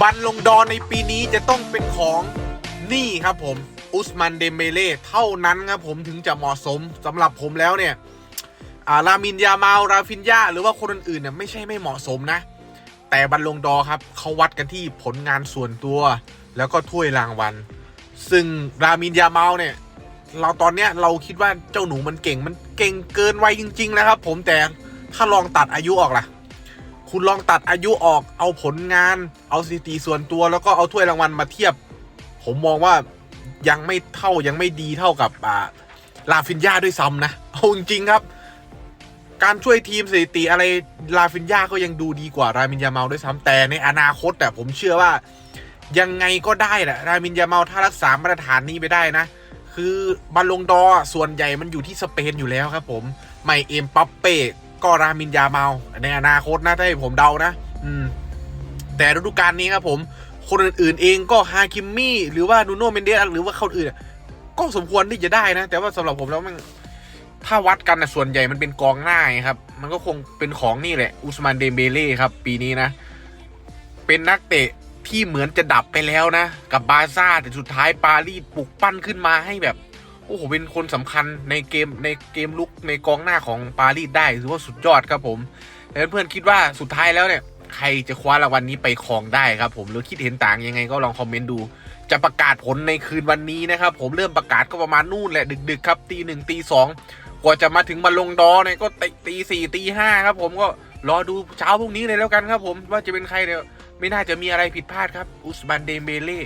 บัลลงดอร์ในปีนี้จะต้องเป็นของนี่ครับผมอุสมันเดมเบเล่เท่านั้นครับผมถึงจะเหมาะสมสำหรับผมแล้วเนี่ยอารามินยามาลราฟินยาหรือว่าคนอื่นๆเนี่ยไม่ใช่ไม่เหมาะสมนะ แต่บัลลงดอครับเขาวัดกันที่ผลงานส่วนตัว แล้วก็ถ้วยรางวัล ซึ่งรามินยามาลเนี่ย เราตอนเนี้ยเราคิดว่าเจ้าหนูมันเก่งมันเก่งเกินวัยจริง ๆ นะครับ ผมแต่ถ้าลองตัดอายุออกล่ะ คุณลองตัดอายุออกเอาผลงาน เอาสถิติส่วนตัวแล้วก็เอาถ้วยรางวัลมาเทียบ ผมมองว่ายังไม่เท่ายังไม่ดีเท่ากับอ่าลาฟินยาด้วยซ้ำนะเอาจริงครับ การช่วยทีมสถิติอะไรลาฟินยาก็ยังดูดีกว่ารามินยาเมาด้วยซ้ำแต่ในอนาคตแต่ผมเชื่อว่ายังไงก็ได้แหละรามินยาเมาถ้ารักษามาตรฐานนี้ไปได้นะ คือบอลลงดอส่วนใหญ่มันอยู่ที่สเปนอยู่แล้วครับผม ไม่เอ็มปัปเป้ ก็รามินยาเมา ในอนาคตนะถ้าให้ผมเดานะ อืม แต่ฤดูกาลนี้ครับผม คนอื่นๆเองก็ฮาคิมมี่ หรือว่านูโนเมนเดสหรือว่าคนอื่นก็สมควรที่จะได้นะ แต่ว่าสำหรับผมแล้วมันถ้าวัดกันนะส่วนใหญ่มันเป็นกองหน้าครับ มันก็คงเป็นของนี่แหละ อุสมานเดมเบเล่ครับ ปีนี้นะ เป็นนักเตะที่เหมือนจะดับไปแล้วนะ กับบาซ่าแต่สุดท้ายปารีสปลุกปั้นขึ้นมาให้แบบ โอ้โหเป็นคนสำคัญในเกมในเกมลุกในกองหน้าของปารีสได้ถือว่าสุดยอดครับผมแล้วเพื่อนๆคิดว่าสุดท้ายแล้วเนี่ยใครจะคว้ารางวัลนี้ไปครองได้ครับผมหรือคิดเห็นต่างยังไงก็ลองคอมเมนต์ดู จะประกาศผลในคืนวันนี้นะครับผมเริ่มประกาศก็ประมาณนู่นแหละดึก ๆ ครับตีหนึ่งตีสองกว่าจะมาถึงบอลงดอเนี่ยก็ตีตีสี่ตีห้าครับผมก็รอดูเช้าพรุ่งนี้เลยแล้วกันครับผมว่าจะเป็นใครเนี่ยไม่น่าจะมีอะไรผิดพลาดครับอุสมันเดมเบเล่